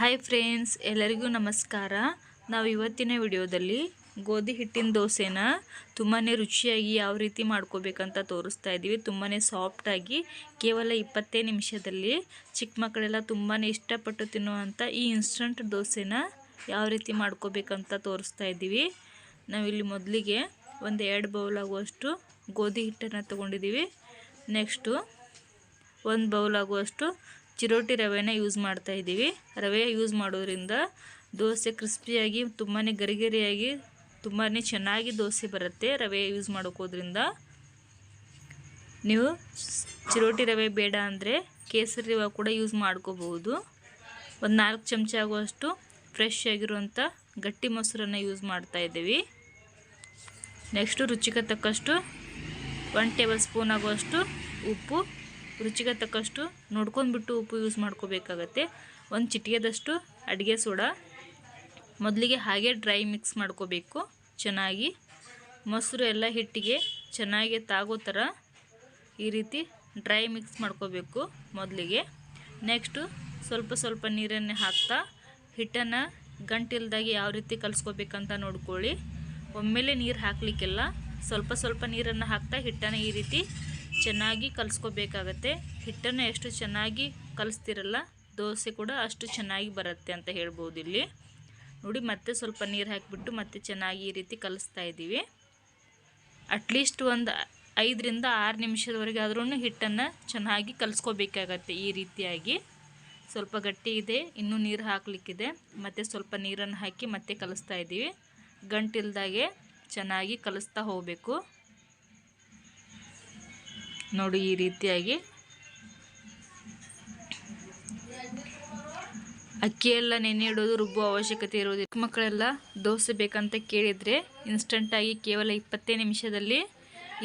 Hi friends, ಎಲ್ಲರಿಗೂ ನಮಸ್ಕಾರ. ನಾವು ಇವತ್ತಿನ ವಿಡಿಯೋದಲ್ಲಿ ಗೋಧಿ ಹಿಟ್ಟಿನ ದೋಸೆನ ತುಂಬಾ ರುಚಿಯಾಗಿ ಯಾವ ರೀತಿ ಮಾಡ್ಕೋಬೇಕಂತ ತೋರಿಸ್ತಾ ಇದ್ದೀವಿ. ತುಂಬಾ ಸಾಫ್ಟಾಗಿ ಕೇವಲ ಇಪ್ಪತ್ತೇ ನಿಮಿಷದಲ್ಲಿ ಚಿಕ್ಕ ಮಕ್ಕಳೆಲ್ಲ ತುಂಬಾ ಇಷ್ಟಪಟ್ಟು ತಿನ್ನುವಂಥ ಈ ಇನ್ಸ್ಟಂಟ್ ದೋಸೆನ ಯಾವ ರೀತಿ ಮಾಡ್ಕೋಬೇಕಂತ ತೋರಿಸ್ತಾ ಇದ್ದೀವಿ. ನಾವಿಲ್ಲಿ ಮೊದಲಿಗೆ ಒಂದು ಎರಡು ಬೌಲ್ ಆಗುವಷ್ಟು ಗೋಧಿ ಹಿಟ್ಟನ್ನು ತೊಗೊಂಡಿದ್ದೀವಿ. ನೆಕ್ಸ್ಟು ಒಂದು ಬೌಲ್ ಆಗುವಷ್ಟು ಚಿರೋಟಿ ರವೆನ ಯೂಸ್ ಮಾಡ್ತಾ ಇದ್ದೀವಿ. ರವೆ ಯೂಸ್ ಮಾಡೋದ್ರಿಂದ ದೋಸೆ ಕ್ರಿಸ್ಪಿಯಾಗಿ ತುಂಬಾ ಗರಿಗರಿಯಾಗಿ ತುಂಬಾ ಚೆನ್ನಾಗಿ ದೋಸೆ ಬರುತ್ತೆ ರವೆ ಯೂಸ್ ಮಾಡೋಕೋದ್ರಿಂದ. ನೀವು ಚಿರೋಟಿ ರವೆ ಬೇಡ ಅಂದರೆ ಕೇಸರಿ ರವೆ ಕೂಡ ಯೂಸ್ ಮಾಡ್ಕೋಬಹುದು. ಒಂದು ನಾಲ್ಕು ಚಮಚ ಆಗುವಷ್ಟು ಫ್ರೆಶ್ ಆಗಿರುವಂಥ ಗಟ್ಟಿ ಮೊಸರನ್ನು ಯೂಸ್ ಮಾಡ್ತಾ ಇದ್ದೀವಿ. ನೆಕ್ಸ್ಟು ರುಚಿಗೆ ತಕ್ಕಷ್ಟು ಒನ್ ಟೇಬಲ್ ಸ್ಪೂನ್ ಆಗುವಷ್ಟು ಉಪ್ಪು. ರುಚಿಗೆ ತಕ್ಕಷ್ಟು ನೋಡ್ಕೊಂಡ್ಬಿಟ್ಟು ಉಪ್ಪು ಯೂಸ್ ಮಾಡ್ಕೋಬೇಕಾಗತ್ತೆ. ಒಂದು ಚಿಟಿಗೆದಷ್ಟು ಅಡುಗೆ ಸೋಡಾ. ಮೊದಲಿಗೆ ಹಾಗೆ ಡ್ರೈ ಮಿಕ್ಸ್ ಮಾಡ್ಕೋಬೇಕು. ಚೆನ್ನಾಗಿ ಮೊಸರು ಎಲ್ಲ ಹಿಟ್ಟಿಗೆ ಚೆನ್ನಾಗಿ ತಾಗೋ ಥರ ಈ ರೀತಿ ಡ್ರೈ ಮಿಕ್ಸ್ ಮಾಡ್ಕೋಬೇಕು ಮೊದಲಿಗೆ. ನೆಕ್ಸ್ಟು ಸ್ವಲ್ಪ ಸ್ವಲ್ಪ ನೀರನ್ನೇ ಹಾಕ್ತಾ ಹಿಟ್ಟನ್ನು ಗಂಟಿಲ್ದಾಗಿ ಯಾವ ರೀತಿ ಕಲಿಸ್ಕೋಬೇಕಂತ ನೋಡ್ಕೊಳ್ಳಿ. ಒಮ್ಮೆಲೆ ನೀರು ಹಾಕಲಿಕ್ಕೆಲ್ಲ ಸ್ವಲ್ಪ ಸ್ವಲ್ಪ ನೀರನ್ನು ಹಾಕ್ತಾ ಹಿಟ್ಟನ್ನು ಈ ರೀತಿ ಚೆನ್ನಾಗಿ ಕಲಿಸ್ಕೋಬೇಕಾಗತ್ತೆ. ಹಿಟ್ಟನ್ನು ಎಷ್ಟು ಚೆನ್ನಾಗಿ ಕಲಿಸ್ತಿರಲ್ಲ, ದೋಸೆ ಕೂಡ ಅಷ್ಟು ಚೆನ್ನಾಗಿ ಬರುತ್ತೆ ಅಂತ ಹೇಳ್ಬೋದು ಇಲ್ಲಿ. ನೋಡಿ, ಮತ್ತೆ ಸ್ವಲ್ಪ ನೀರು ಹಾಕಿಬಿಟ್ಟು ಮತ್ತೆ ಚೆನ್ನಾಗಿ ಈ ರೀತಿ ಕಲಿಸ್ತಾ ಇದ್ದೀವಿ. ಅಟ್ಲೀಸ್ಟ್ ಒಂದು ಐದರಿಂದ ಆರು ನಿಮಿಷದವರೆಗೆ ಆದ್ರೂ ಹಿಟ್ಟನ್ನು ಚೆನ್ನಾಗಿ ಕಲಿಸ್ಕೋಬೇಕಾಗತ್ತೆ ಈ ರೀತಿಯಾಗಿ. ಸ್ವಲ್ಪ ಗಟ್ಟಿ ಇದೆ, ಇನ್ನೂ ನೀರು ಹಾಕಲಿಕ್ಕಿದೆ. ಮತ್ತು ಸ್ವಲ್ಪ ನೀರನ್ನು ಹಾಕಿ ಮತ್ತೆ ಕಲಿಸ್ತಾ ಇದ್ದೀವಿ. ಗಂಟಿಲ್ದಾಗೆ ಚೆನ್ನಾಗಿ ಕಲಿಸ್ತಾ ಹೋಗಬೇಕು. ನೋಡಿ ಈ ರೀತಿಯಾಗಿ. ಅಕ್ಕಿಯೆಲ್ಲ ನೆನೆ ಇಡೋದು ರುಬ್ಬೋ ಅವಶ್ಯಕತೆ ಚಿಕ್ಕ ಮಕ್ಕಳೆಲ್ಲ ದೋಸೆ ಬೇಕಂತ ಕೇಳಿದರೆ ಇನ್ಸ್ಟಂಟಾಗಿ ಕೇವಲ ಇಪ್ಪತ್ತೇ ನಿಮಿಷದಲ್ಲಿ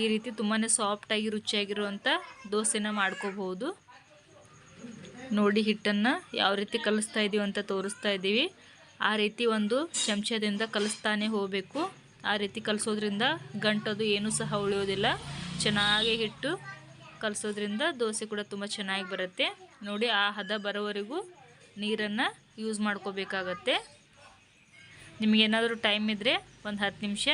ಈ ರೀತಿ ತುಂಬಾ ಸಾಫ್ಟಾಗಿ ರುಚಿಯಾಗಿರುವಂಥ ದೋಸೆನ ಮಾಡ್ಕೋಬಹುದು. ನೋಡಿ ಹಿಟ್ಟನ್ನು ಯಾವ ರೀತಿ ಕಲಿಸ್ತಾ ಇದ್ದೀವಿ ಅಂತ ತೋರಿಸ್ತಾ ಇದ್ದೀವಿ ಆ ರೀತಿ ಒಂದು ಚಮಚದಿಂದ ಕಲಿಸ್ತಾನೆ ಹೋಗಬೇಕು. ಆ ರೀತಿ ಕಲಿಸೋದ್ರಿಂದ ಗಂಟದು ಏನೂ ಸಹ ಉಳಿಯೋದಿಲ್ಲ. ಚೆನ್ನಾಗಿ ಹಿಟ್ಟು ಕಲಸೋದ್ರಿಂದ ದೋಸೆ ಕೂಡ ತುಂಬ ಚೆನ್ನಾಗಿ ಬರುತ್ತೆ. ನೋಡಿ, ಆ ಹದ ಬರೋವರೆಗೂ ನೀರನ್ನು ಯೂಸ್ ಮಾಡ್ಕೋಬೇಕಾಗತ್ತೆ. ನಿಮಗೇನಾದರೂ ಟೈಮ್ ಇದ್ದರೆ ಒಂದು ಹತ್ತು ನಿಮಿಷ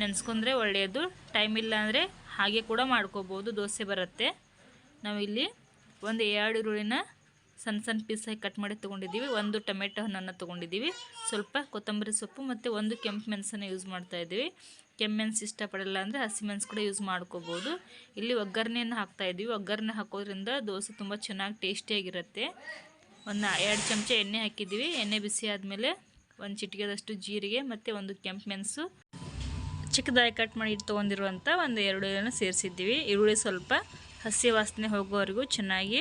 ನೆನೆಸ್ಕೊಂಡ್ರೆ ಒಳ್ಳೆಯದು ಟೈಮ್ ಇಲ್ಲ ಅಂದರೆ ಹಾಗೆ ಕೂಡ ಮಾಡ್ಕೋಬೋದು, ದೋಸೆ ಬರುತ್ತೆ. ನಾವಿಲ್ಲಿ ಒಂದು ಎರಡು ಈರುಳ್ಳಿನ ಸಣ್ಣ ಸಣ್ಣ ಪೀಸಾಗಿ ಕಟ್ ಮಾಡಿ ತೊಗೊಂಡಿದ್ದೀವಿ. ಒಂದು ಟೊಮೆಟೊ ಹಣ್ಣನ್ನು ತೊಗೊಂಡಿದ್ದೀವಿ. ಸ್ವಲ್ಪ ಕೊತ್ತಂಬರಿ ಸೊಪ್ಪು ಮತ್ತು ಒಂದು ಕೆಂಪು ಮೆಣಸನ್ನು ಯೂಸ್ ಮಾಡ್ತಾ ಮೆಣಸು ಇಷ್ಟಪಡಲ್ಲ ಅಂದರೆ ಹಸಿಮೆಣಸು ಕೂಡ ಯೂಸ್ ಮಾಡ್ಕೋಬೋದು. ಇಲ್ಲಿ ಒಗ್ಗರಣೆಯನ್ನು ಹಾಕ್ತಾ ಇದ್ದೀವಿ. ಒಗ್ಗರಣೆ ಹಾಕೋದ್ರಿಂದ ದೋಸೆ ತುಂಬ ಚೆನ್ನಾಗಿ ಟೇಸ್ಟಿಯಾಗಿರುತ್ತೆ ಒಂದು ಎರಡು ಚಮಚ ಎಣ್ಣೆ ಹಾಕಿದ್ದೀವಿ. ಎಣ್ಣೆ ಬಿಸಿ ಆದಮೇಲೆ ಒಂದು ಚಿಟಿಕೆದಷ್ಟು ಜೀರಿಗೆ ಮತ್ತು ಒಂದು ಕೆಂಪು ಮೆಣಸು ಚಿಕ್ಕದಾಗಿ ಕಟ್ ಮಾಡಿ ತೊಗೊಂಡಿರುವಂಥ ಒಂದು ಎರಡು ಸೇರಿಸಿದ್ದೀವಿ. ಈರುಳ್ಳಿ ಸ್ವಲ್ಪ ಹಸಿ ವಾಸನೆ ಹೋಗೋವರೆಗೂ ಚೆನ್ನಾಗಿ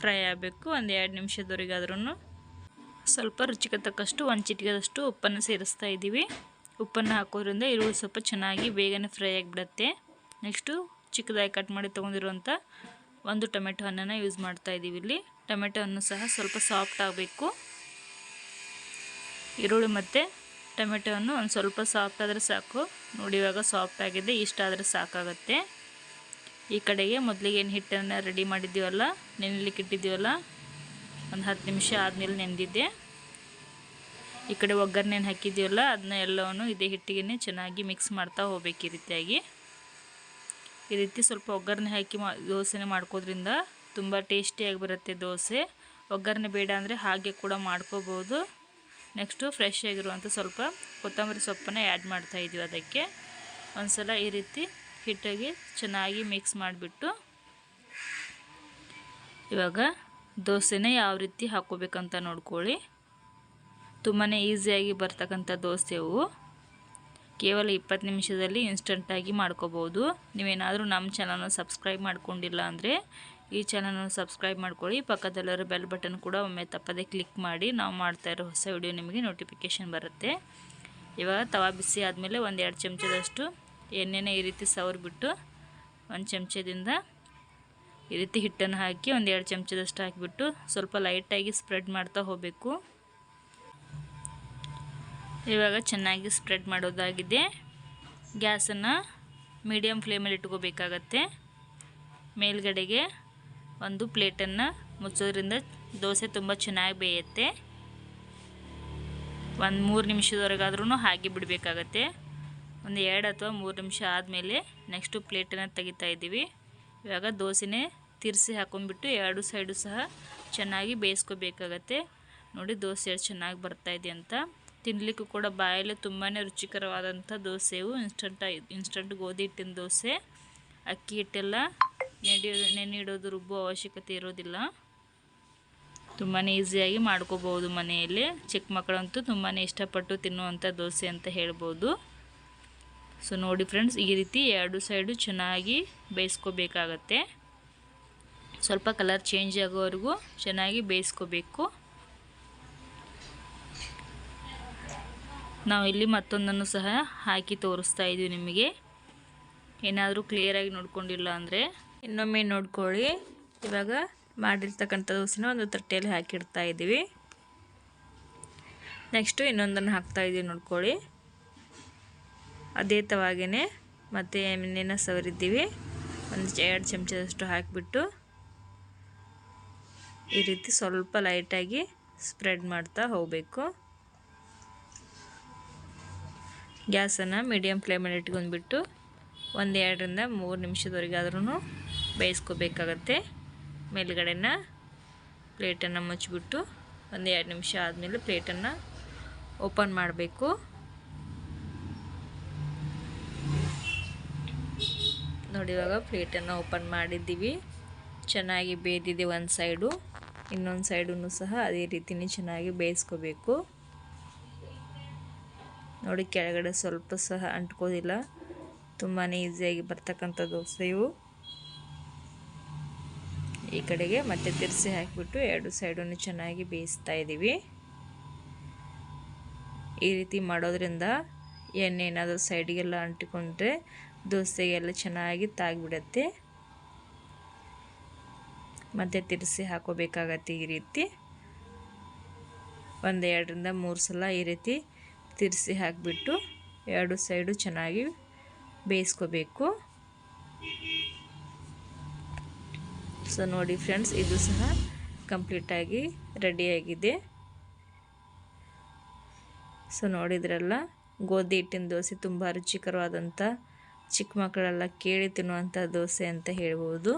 ಫ್ರೈ ಆಗಬೇಕು. ಒಂದು ಎರಡು ನಿಮಿಷದವರೆಗಾದ್ರೂ ಸ್ವಲ್ಪ ರುಚಿಗೆ ತಕ್ಕಷ್ಟು ಒಂದು ಚಿಟಿಕೆದಷ್ಟು ಉಪ್ಪನ್ನು ಸೇರಿಸ್ತಾ ಇದ್ದೀವಿ. ಉಪ್ಪನ್ನು ಹಾಕೋದ್ರಿಂದ ಈರುಳ್ಳಿ ಸ್ವಲ್ಪ ಚೆನ್ನಾಗಿ ಬೇಗನೆ ಫ್ರೈ ಆಗಿಬಿಡುತ್ತೆ. ನೆಕ್ಸ್ಟು ಚಿಕ್ಕದಾಗಿ ಕಟ್ ಮಾಡಿ ತೊಗೊಂಡಿರುವಂಥ ಒಂದು ಟೊಮೆಟೊ ಹಣ್ಣನ್ನು ಯೂಸ್ ಮಾಡ್ತಾ ಇದ್ದೀವಿ ಇಲ್ಲಿ. ಟೊಮೆಟೊ ಹಣ್ಣು ಸಹ ಸ್ವಲ್ಪ ಸಾಫ್ಟ್ ಆಗಬೇಕು. ಈರುಳ್ಳಿ ಮತ್ತು ಟೊಮೆಟೊ ಹಣ್ಣು ಒಂದು ಸ್ವಲ್ಪ ಸಾಫ್ಟ್ ಆದರೆ ಸಾಕು. ನೋಡಿ ಇವಾಗ ಸಾಫ್ಟ್ ಆಗಿದೆ ಇಷ್ಟಾದರೆ ಸಾಕಾಗುತ್ತೆ. ಈ ಕಡೆಗೆ ಮೊದಲಿಗೆ ಏನು ಹಿಟ್ಟನ್ನು ರೆಡಿ ಮಾಡಿದ್ದೀವಲ್ಲ, ನೆನೆಲಿಕ್ಕೆ ಇಟ್ಟಿದ್ದೀವಲ್ಲ, ಒಂದು ಹತ್ತು ನಿಮಿಷ ಆದಮೇಲೆ ನೆನೆದಿದ್ದೆ. ಈ ಕಡೆ ಒಗ್ಗರಣೆನ ಹಾಕಿದ್ದೀವಲ್ಲ ಅದನ್ನ ಎಲ್ಲವನ್ನು ಇದೇ ಹಿಟ್ಟಿಗೆ ಚೆನ್ನಾಗಿ ಮಿಕ್ಸ್ ಮಾಡ್ತಾ ಹೋಗ್ಬೇಕು ಈ ರೀತಿಯಾಗಿ. ಈ ರೀತಿ ಸ್ವಲ್ಪ ಒಗ್ಗರಣೆ ಹಾಕಿ ಮಾ, ದೋಸೆನ ಮಾಡ್ಕೋದ್ರಿಂದ ತುಂಬ ಟೇಸ್ಟಿಯಾಗಿ ಬರುತ್ತೆ ದೋಸೆ. ಒಗ್ಗರಣೆ ಬೇಡ ಅಂದರೆ ಹಾಗೆ ಕೂಡ ಮಾಡ್ಕೋಬೋದು. ನೆಕ್ಸ್ಟು ಫ್ರೆಶ್ ಆಗಿರುವಂಥ ಸ್ವಲ್ಪ ಕೊತ್ತಂಬರಿ ಸೊಪ್ಪನ್ನ ಆ್ಯಡ್ ಮಾಡ್ತಾ ಇದ್ದೀವಿ ಅದಕ್ಕೆ. ಒಂದ್ಸಲ ಈ ರೀತಿ ಹಿಟ್ಟಿಗೆ ಚೆನ್ನಾಗಿ ಮಿಕ್ಸ್ ಮಾಡಿಬಿಟ್ಟು ಇವಾಗ ದೋಸೆನೇ ಯಾವ ರೀತಿ ಹಾಕ್ಕೋಬೇಕಂತ ನೋಡ್ಕೊಳ್ಳಿ. ತುಂಬಾ ಈಸಿಯಾಗಿ ಬರ್ತಕ್ಕಂಥ ದೋಸೆವು ಕೇವಲ ಇಪ್ಪತ್ತು ನಿಮಿಷದಲ್ಲಿ ಇನ್ಸ್ಟಂಟಾಗಿ ಮಾಡ್ಕೋಬೋದು. ನೀವೇನಾದರೂ ನಮ್ಮ ಚಾನಲ್ನ ಸಬ್ಸ್ಕ್ರೈಬ್ ಮಾಡ್ಕೊಂಡಿಲ್ಲ ಅಂದರೆ ಈ ಚಾನಲ್ನ ಸಬ್ಸ್ಕ್ರೈಬ್ ಮಾಡ್ಕೊಳ್ಳಿ. ಪಕ್ಕದಲ್ಲಿರೋ ಬೆಲ್ ಬಟನ್ ಕೂಡ ಒಮ್ಮೆ ತಪ್ಪದೆ ಕ್ಲಿಕ್ ಮಾಡಿ. ನಾವು ಮಾಡ್ತಾ ಇರೋ ಹೊಸ ವಿಡಿಯೋ ನಿಮಗೆ ನೋಟಿಫಿಕೇಷನ್ ಬರುತ್ತೆ. ಇವಾಗ ತವಾ ಬಿಸಿ ಆದಮೇಲೆ ಒಂದು ಎರಡು ಚಮಚದಷ್ಟು ಎಣ್ಣೆನೇ ಈ ರೀತಿ ಸವರ್ಬಿಟ್ಟು ಒಂದು ಚಮಚದಿಂದ ಈ ರೀತಿ ಹಿಟ್ಟನ್ನು ಹಾಕಿ ಒಂದು ಎರಡು ಚಮಚದಷ್ಟು ಹಾಕಿಬಿಟ್ಟು ಸ್ವಲ್ಪ ಲೈಟಾಗಿ ಸ್ಪ್ರೆಡ್ ಮಾಡ್ತಾ ಹೋಗಬೇಕು. ಇವಾಗ ಚೆನ್ನಾಗಿ ಸ್ಪ್ರೆಡ್ ಮಾಡೋದಾಗಿದೆ. ಗ್ಯಾಸನ್ನು ಮೀಡಿಯಮ್ ಫ್ಲೇಮಲ್ಲಿ ಇಟ್ಕೋಬೇಕಾಗತ್ತೆ. ಮೇಲ್ಗಡೆಗೆ ಒಂದು ಪ್ಲೇಟನ್ನು ಮುಚ್ಚೋದ್ರಿಂದ ದೋಸೆ ತುಂಬ ಚೆನ್ನಾಗಿ ಬೇಯುತ್ತೆ. ಒಂದು ಮೂರು ನಿಮಿಷದವರೆಗಾದ್ರೂ ಹಾಗೆ ಬಿಡಬೇಕಾಗತ್ತೆ. ಒಂದು ಎರಡು ಅಥವಾ ಮೂರು ನಿಮಿಷ ಆದಮೇಲೆ ನೆಕ್ಸ್ಟು ಪ್ಲೇಟನ್ನು ತೆಗಿತಾ ಇದ್ದೀವಿ. ಇವಾಗ ದೋಸೆನೇ ತಿರ್ಸಿ ಹಾಕೊಂಡ್ಬಿಟ್ಟು ಎರಡು ಸೈಡು ಸಹ ಚೆನ್ನಾಗಿ ಬೇಯಿಸ್ಕೋಬೇಕಾಗತ್ತೆ. ನೋಡಿ ದೋಸೆ ಚೆನ್ನಾಗಿ ಬರ್ತಾಯಿದೆ ಅಂತ. ತಿನ್ನಲಿಕ್ಕೂ ಕೂಡ ಬಾಯಲ್ಲಿ ತುಂಬಾ ರುಚಿಕರವಾದಂಥ ದೋಸೆವು ಇನ್ಸ್ಟಂಟ್ ಇನ್ಸ್ಟಂಟ್ ಗೋಧಿ ಹಿಟ್ಟಿನ ದೋಸೆ. ಅಕ್ಕಿ ಹಿಟ್ಟೆಲ್ಲ ನೆಡಿ ನೆನೆಯಿಡೋದು ರುಬ್ಬೋ ಅವಶ್ಯಕತೆ ಇರೋದಿಲ್ಲ. ತುಂಬಾ ಈಸಿಯಾಗಿ ಮಾಡ್ಕೋಬೋದು ಮನೆಯಲ್ಲಿ. ಚಿಕ್ಕ ಮಕ್ಕಳಂತೂ ತುಂಬಾ ಇಷ್ಟಪಟ್ಟು ತಿನ್ನುವಂಥ ದೋಸೆ ಅಂತ ಹೇಳ್ಬೋದು. ಸೊ ನೋಡಿ ಫ್ರೆಂಡ್ಸ್ ಈ ರೀತಿ ಎರಡು ಸೈಡು ಚೆನ್ನಾಗಿ ಬೇಯಿಸ್ಕೋಬೇಕಾಗತ್ತೆ. ಸ್ವಲ್ಪ ಕಲರ್ ಚೇಂಜ್ ಆಗೋವರೆಗೂ ಚೆನ್ನಾಗಿ ಬೇಯಿಸ್ಕೋಬೇಕು. ನಾವು ಇಲ್ಲಿ ಮತ್ತೊಂದನ್ನು ಸಹ ಹಾಕಿ ತೋರಿಸ್ತಾ ಇದ್ದೀವಿ ನಿಮಗೆ. ಏನಾದರೂ ಕ್ಲಿಯರಾಗಿ ನೋಡ್ಕೊಂಡಿಲ್ಲ ಅಂದರೆ. ಇನ್ನೊಮ್ಮೆ ನೋಡ್ಕೊಳ್ಳಿ. ಇವಾಗ ಮಾಡಿರ್ತಕ್ಕಂಥ ದೋಸೆನ ಒಂದು ತಟ್ಟೆಯಲ್ಲಿ ಹಾಕಿಡ್ತಾ ಇದ್ದೀವಿ ನೆಕ್ಸ್ಟು ಇನ್ನೊಂದನ್ನು ಹಾಕ್ತಾ ಇದ್ದೀವಿ ನೋಡ್ಕೊಳ್ಳಿ. ಅದೇ ತವಾಗೇ ಮತ್ತು ಎಣ್ಣೆನ ಸವರಿದ್ದೀವಿ. ಒಂದು ಎರಡು ಚಮಚದಷ್ಟು ಹಾಕಿಬಿಟ್ಟು ಈ ರೀತಿ ಸ್ವಲ್ಪ ಲೈಟಾಗಿ ಸ್ಪ್ರೆಡ್ ಮಾಡ್ತಾ ಹೋಗಬೇಕು. ಗ್ಯಾಸನ್ನು ಮೀಡಿಯಮ್ ಫ್ಲೇಮಲ್ಲಿ ಇಟ್ಕೊಂಡ್ಬಿಟ್ಟು ಒಂದು ಎರಡರಿಂದ ಮೂರು ನಿಮಿಷದವರೆಗಾದ್ರೂ ಬೇಯಿಸ್ಕೋಬೇಕಾಗತ್ತೆ. ಮೇಲ್ಗಡೆನ ಪ್ಲೇಟನ್ನು ಮುಚ್ಚಿಬಿಟ್ಟು ಒಂದು ಎರಡು ನಿಮಿಷ ಆದಮೇಲೆ ಪ್ಲೇಟನ್ನು ಓಪನ್ ಮಾಡಬೇಕು. ನೋಡಿ, ಇವಾಗ ಪ್ಲೇಟನ್ನು ಓಪನ್ ಮಾಡಿದ್ದೀವಿ. ಚೆನ್ನಾಗಿ ಬೇಯ್ದಿದೆ ಒಂದು ಸೈಡು. ಇನ್ನೊಂದು ಸೈಡೂ ಸಹ ಅದೇ ರೀತಿನೇ ಚೆನ್ನಾಗಿ ಬೇಯಿಸ್ಕೋಬೇಕು. ನೋಡಿ, ಕೆಳಗಡೆ ಸ್ವಲ್ಪ ಸಹ ಅಂಟ್ಕೋದಿಲ್ಲ ತುಂಬಾ ಈಸಿಯಾಗಿ ಬರ್ತಕ್ಕಂಥ ದೋಸೆ ಇವು ಈ ಕಡೆಗೆ ಮತ್ತೆ ತಿರ್ಸಿ ಹಾಕಿಬಿಟ್ಟು ಎರಡು ಸೈಡನ್ನು ಚೆನ್ನಾಗಿ ಬೇಯಿಸ್ತಾ ಇದ್ದೀವಿ ಈ ರೀತಿ ಮಾಡೋದ್ರಿಂದ ಎಣ್ಣೆ ಏನಾದರೂ ಸೈಡಿಗೆಲ್ಲ ಅಂಟಿಕೊಂಡ್ರೆ ದೋಸೆಗೆಲ್ಲ ಚೆನ್ನಾಗಿ ತಾಗಿಬಿಡತ್ತೆ. ಮತ್ತು ತಿರ್ಸಿ ಹಾಕೋಬೇಕಾಗತ್ತೆ ಈ ರೀತಿ. ಒಂದು ಎರಡರಿಂದ ಮೂರು ಸಲ ಈ ರೀತಿ ತಿರ್ಸಿ ಹಾಕಿಬಿಟ್ಟು ಎರಡು ಸೈಡು ಚೆನ್ನಾಗಿ ಬೇಯಿಸ್ಕೋಬೇಕು. ಸೊ ನೋಡಿ ಫ್ರೆಂಡ್ಸ್ ಇದು ಸಹ ಕಂಪ್ಲೀಟಾಗಿ ರೆಡಿಯಾಗಿದೆ. ಸೊ ನೋಡಿದ್ರಲ್ಲ, ಗೋಧಿ ಹಿಟ್ಟಿನ ದೋಸೆ ತುಂಬ ರುಚಿಕರವಾದಂಥ ಚಿಕ್ಕ ಮಕ್ಕಳೆಲ್ಲ ಕೇಳಿ ತಿನ್ನುವಂಥ ದೋಸೆ ಅಂತ ಹೇಳ್ಬೋದು.